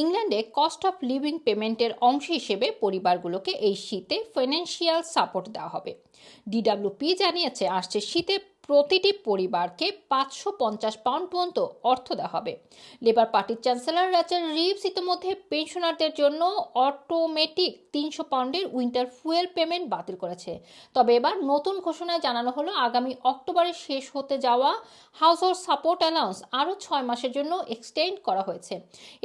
ইংল্যান্ডে cost of living পেমেন্টের অংশ হিসেবে পরিবারগুলোকে এই শীতে ফাইন্যান্সিয়াল সাপোর্ট দেওয়া হবে। ডিডাব্লিউপি জানিয়েছে, আসছে শীতে প্রতিটি পরিবারকে পাঁচশো পঞ্চাশ পাউন্ড পর্যন্ত অর্থ দেওয়া হবে। লেবার পার্টির চ্যান্সেলর রাচার রিভস ইতিমধ্যে পেনশনারদের জন্য অটোমেটিক তিনশো পাউন্ডের উইন্টার ফুয়েল পেমেন্ট বাতিল করেছে। তবে এবার নতুন ঘোষণায় জানানো হলো আগামী অক্টোবরে শেষ হতে যাওয়া হাউস হোল্ড সাপোর্ট অ্যালাউন্স আরও ছয় মাসের জন্য এক্সটেন্ড করা হয়েছে।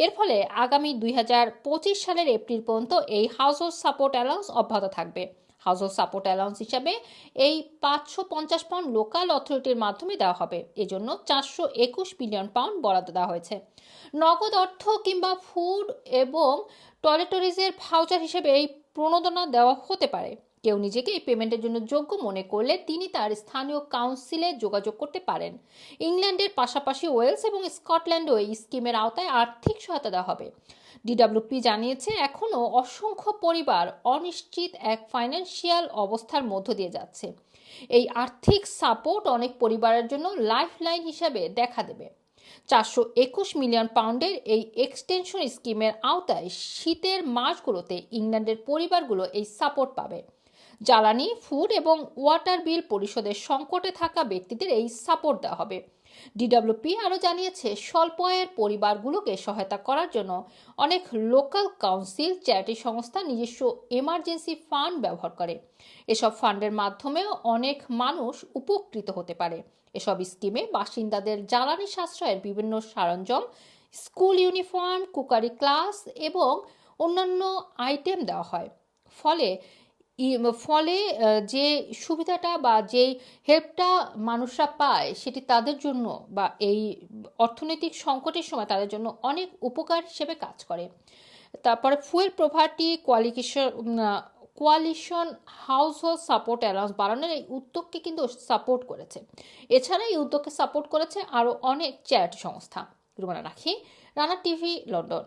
এর ফলে আগামী দুই হাজার পঁচিশ সালের এপ্রিল পর্যন্ত এই হাউস হোল্ড সাপোর্ট অ্যালাউন্স অব্যাহত থাকবে। হাউস হোল্ড সাপোর্ট অ্যালাউন্স হিসাবে এই পাঁচশো পঞ্চাশ পাউন্ড লোকাল অথরিটির মাধ্যমে দেওয়া হবে। এজন্য চারশো একুশ মিলিয়ন পাউন্ড বরাদ্দ দেওয়া হয়েছে। নগদ অর্থ কিংবা ফুড এবং টয়লেটরিজের ভাউচার হিসেবে এই প্রণোদনা দেওয়া হতে পারে। কেউ নিজেকে এই পেমেন্টের জন্য যোগ্য মনে করলে তিনি তার স্থানীয় কাউন্সিলে যোগাযোগ করতে পারেন। ইংল্যান্ডের পাশাপাশি ওয়েলস এবং স্কটল্যান্ডও এই স্কিমের আওতায় আর্থিক সহায়তা দেওয়া হবে। ডিডাব্লিউপি জানিয়েছে, এখনও অসংখ্য পরিবার অনিশ্চিত এক ফাইন্যান্সিয়াল অবস্থার মধ্য দিয়ে যাচ্ছে। এই আর্থিক সাপোর্ট অনেক পরিবারের জন্য লাইফ লাইন হিসাবে দেখা দেবে। চারশো একুশ মিলিয়ন পাউন্ডের এই এক্সটেনশন স্কিমের আওতায় শীতের মাসগুলোতে ইংল্যান্ডের পরিবারগুলো এই সাপোর্ট পাবে। জ্বালানি, ফুড এবং ওয়াটার বিল পরিশোধের সংকটে থাকা ব্যক্তিদের এই সাপোর্ট দেওয়া হবে। ডিডব্লিউপি আরও জানিয়েছে, স্বল্প আয়ের পরিবারগুলোকে সহায়তা করার জন্য অনেক লোকাল কাউন্সিল, চ্যারিটি সংস্থা, নিজস্ব এমার্জেন্সি ফান্ড ব্যবহার করে। এসব ফান্ডের মাধ্যমেও অনেক মানুষ উপকৃত হতে পারে। এসব স্কিমে বাসিন্দাদের জ্বালানি সাশ্রয়ের বিভিন্ন সরঞ্জাম, স্কুল ইউনিফর্ম, কুকারি ক্লাস এবং অন্যান্য আইটেম দেওয়া হয়। ফলে ফলে যে সুবিধাটা বা যেই হেল্পটা মানুষরা পায়, সেটি তাদের জন্য বা এই অর্থনৈতিক সংকটের সময় তাদের জন্য অনেক উপকার হিসেবে কাজ করে। তারপরে fuel property qualification coalition household support allowance বাড়ানোর এই উদ্যোগকে কিন্তু সাপোর্ট করেছে। এছাড়া এই উদ্যোগকে সাপোর্ট করেছে আরও অনেক চ্যারিটি সংস্থা। রুমানা রাখি, রানা টিভি, লন্ডন।